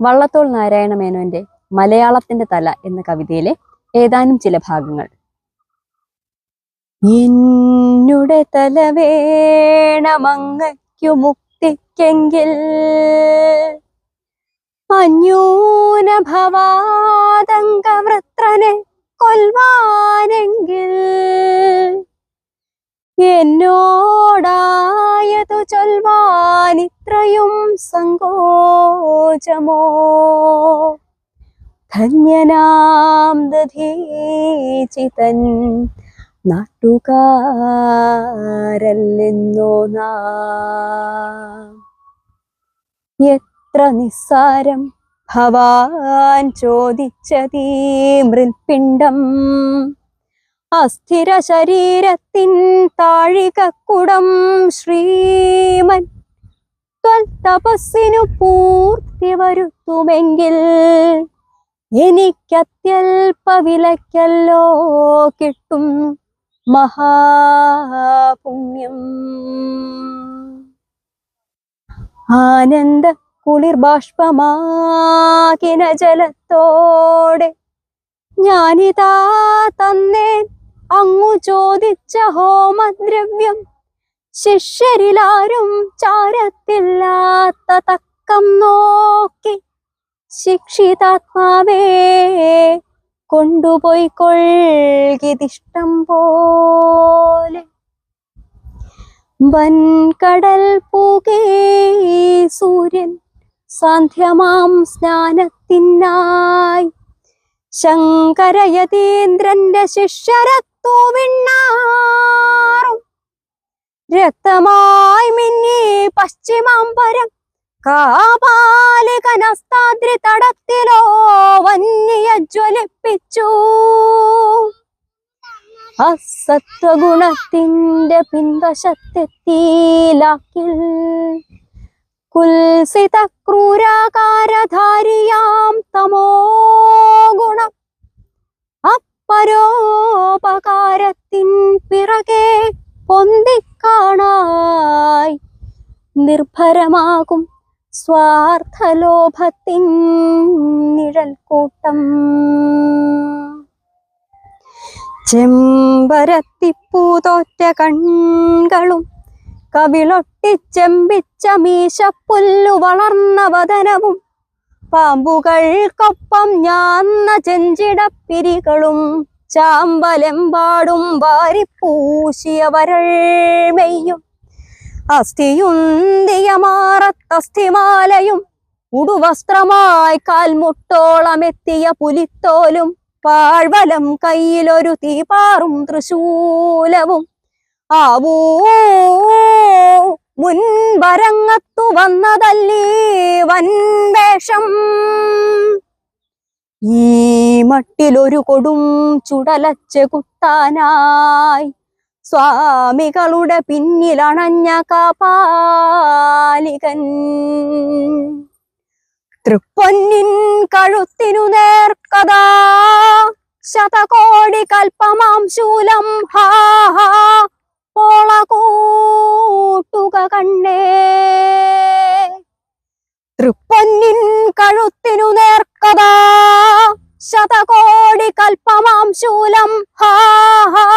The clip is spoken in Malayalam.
വള്ളത്തോൾ നാരായണ മേനോന്റെ മലയാളത്തിന്റെ തല എന്ന കവിതയിലെ ഏതാനും ചില ഭാഗങ്ങൾ. എന്നുടെ തല വേണമങ്ങയ്ക്കു മുക്തിക്കെങ്കിൽ അന്യൂനഭവാതങ്കവൃത്രനെ കൊൽവാനെങ്കിൽ എന്നോടായതു ചൊൽവാനിത്രയും സങ്കോചമോ? ധന്യനാം ദധീചിതൻ നാട്ടുകാരല്ലെന്നോ എത്ര നിസ്സാരം ഭവാൻ ചോദിച്ചതീ മൃൽപിണ്ഡം. അസ്ഥിര ശരീരത്തിൻ താഴികക്കുടം ശ്രീമൻ തപസ്സിനു പൂർത്തി വരുത്തുമെങ്കിൽ എനിക്കത്യൽപ വിലക്കല്ലോ കിട്ടും മഹാപുണ്യം. ആനന്ദ കുളിർ ബാഷ്പമാകിന ജലത്തോടെ ഞാനിതാ തന്നേൻ. അങ്ങു ചോദിച്ച ഹോമദ്രവ്യം ശിഷ്യരിലാരും ചാരത്തില്ലാത്ത തക്കം നോക്കി ശിക്ഷിതാത്മാവേ കൊണ്ടുപോയി കൊൽകിതിഷ്ടം പോലെ. വൻകടൽ പൂകേ സൂര്യൻ സാന്ധ്യമാം സ്നാനത്തിനായി. ശങ്കരയതീന്ദ്രന്റെ ശിഷ്യരത്തു വിണ്ണാറും രക്തമായി മിന്നി പശ്ചിമാംബരം. കാപാലികനസ്താദ്രി തടത്തിലോ വന്യ ജ്വലിപ്പിച്ചു. അസത്വഗുണത്തിന്റെ പിൻവശത്തെത്തിയിലാക്കിൽ. കുൽസിത ക്രൂരാകാരധാരിയാം തമോ ഗുണം. അപ്പരോപകാരത്തിൻ പിറകെ നിർഭരമാകും സ്വാർത്ഥലോഭത്തിൻ നിഴൽക്കൂട്ടം. ചെമ്പരത്തിപ്പൂതോറ്റ കൺകളും കവിളൊട്ടിച്ചെമ്പിച്ച മീശപ്പുല്ലു വളർന്ന വതനവും പാമ്പുകൾക്കൊപ്പം ഞാന്ന ചെഞ്ചിടപ്പിരികളും ചാമ്പലെമ്പാടും വാരിപ്പൂശിയ വരൾമെയ്യും അസ്ഥിയുന്തിയ മാറത്തസ്ഥിമാലയും ഉടുവസ്ത്രമായി കാൽമുട്ടോളമെത്തിയ പുലിത്തോലും പാഴ്വലം കയ്യിലൊരു തീപാറും തൃശൂലവും. ആവൂ മുൻവരങ്ങത്തു വന്നതല്ലീ വൻവേഷം. ഈ മട്ടിലൊരു കൊടും ചുടലച്ച് കുത്താനായി സ്വാമികളുടെ പിന്നിലണഞ്ഞ കാപാലികൻ. തൃപ്പൊന്നിൻ കഴുത്തിനു നേർക്കഥാ ശതകോടി കൽപ്പമാം ശൂലം. ഹാ ഹാ കണ്ണേ. തൃപ്പൊന്നിൻ കഴുത്തിനു നേർക്കഥാ ശതകോടി കൽപ്പമാം ശൂലം. ഹാഹാ ഹാ